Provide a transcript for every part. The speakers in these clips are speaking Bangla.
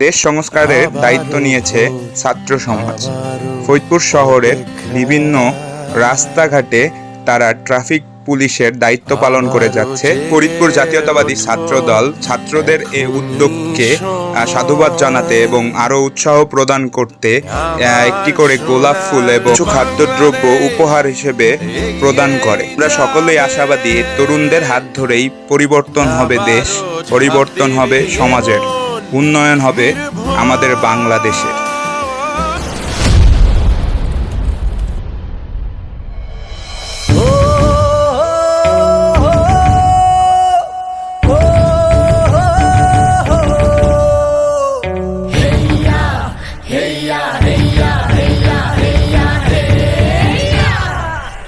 দেশ সংস্কারের দায়িত্ব নিয়েছে ছাত্র সমাজ। ফরিদপুর শহরের বিভিন্ন রাস্তাঘাটে তারা ট্রাফিক পুলিশের দায়িত্ব পালন করে যাচ্ছে। ফরিদপুর জাতীয়তাবাদী ছাত্র দল ছাত্রদের এই উদ্যোগকে সাধুবাদ জানাতে এবং আরও উৎসাহ প্রদান করতে একটি করে গোলাপ ফুল এবং কিছু খাদ্যদ্রব্য উপহার হিসেবে প্রদান করে। আমরা সকলেই আশাবাদী তরুণদের হাত ধরেই পরিবর্তন হবে দেশ পরিবর্তন হবে সমাজের। উন্নয়ন হবে আমাদের বাংলাদেশের।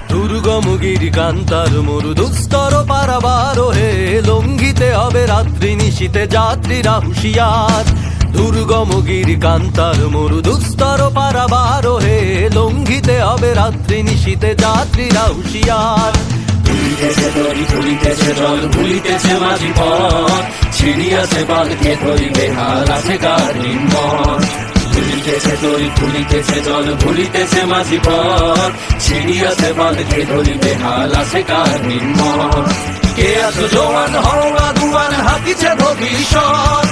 দুর্গমগির কান্তার মরু দুস্তর পারাবার হে লঙ্ঘিতে হবে রাত্রি নিশীতে যাত্রীরা হুশিয়ার। দুর্গমগির কান্তার মরু দুস্তর পারাবার হে লঙ্ঘিতে হবে রাত্রি নিশীতে যাত্রীরা হুশিয়ার। ভুলিতেছে তরি ভুলিতেছে পথ। ছিড়িয়াছে বালকে ধরিবে, হাল আছে কার নির্মল ভুলিতেছে তরি ভুলিতেছে জল, ভুলিতেছে মাঝি পথ। ছিড়িয়াছে বালকে ধরিবে হাল আছে কার নির্মল। কে আছো জোয়ান দুয়ান, হাতিছে ভবিষ্যৎ।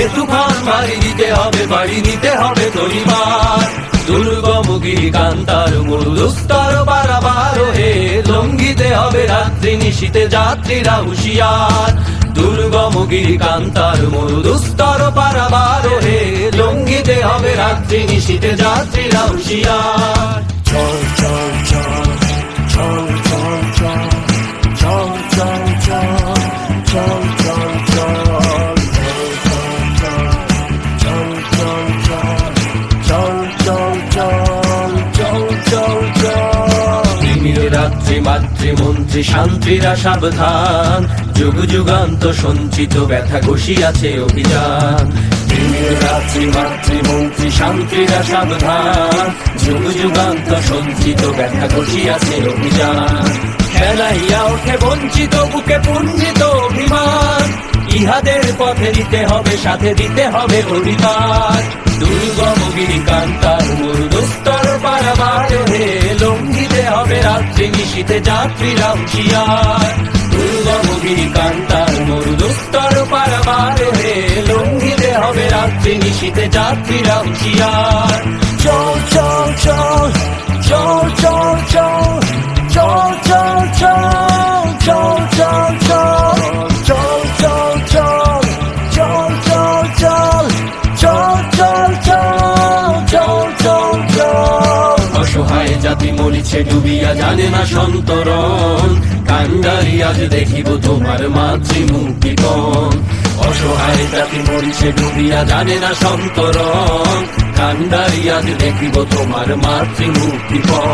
এ তুফান মারি দিতে হবে, বাড়ি নিতে হবে দুর্গমুখী কান্তার মরুদুস্তর বারাবার হে লঙ্ঘিতে হবে রাত্রি নিশীতে যাত্রীরা হুশিয়ার। দুর্গমুখী কান্তার মরুদুস্তর পারাবার হে লঙ্গিতে হবে রাত্রি নিশীতে যাত্রীরা হুশিয়ার। চল চল চল চল রাত্রি মাতৃমন্ত্রী শান্তিরা সাবধান। যুগ, যুগান্ত সঞ্চিত ব্যথা ঘষিয়াছে অভিযান। রাত্রি মাতৃমন্ত্রী শান্তিরা সাবধান। যুগ, যুগান্ত সঞ্চিত ব্যথা অভিযান। খেলাইয়া ওঠে বঞ্চিত, বুকে পুঞ্জিত অভিমান। ইহাদের পথে দিতে হবে, সাথে দিতে হবে অধিকার দুর্গমগিরি কান্তার মরুদস্তর রাত্রি নিশীতে যাত্রীরা হুশিয়ার। দুর্গমগিরি কান্তার মরুদস্তর পারাবার হে লঙ্ঘিতে হবে রাত্রি নিশীতে যাত্রীরা চল চল চল চল। মরিছে ডুবিয়া জানে না সন্তরণ। কান্ডারি আজ দেখিব তোমার মাতৃমূর্তিপণ অসহায় জাতি মরিছে, ডুবিয়া জানে না সন্তরণ। কান্ডারি আজ দেখিব তোমার মাতৃমুক্তিপণ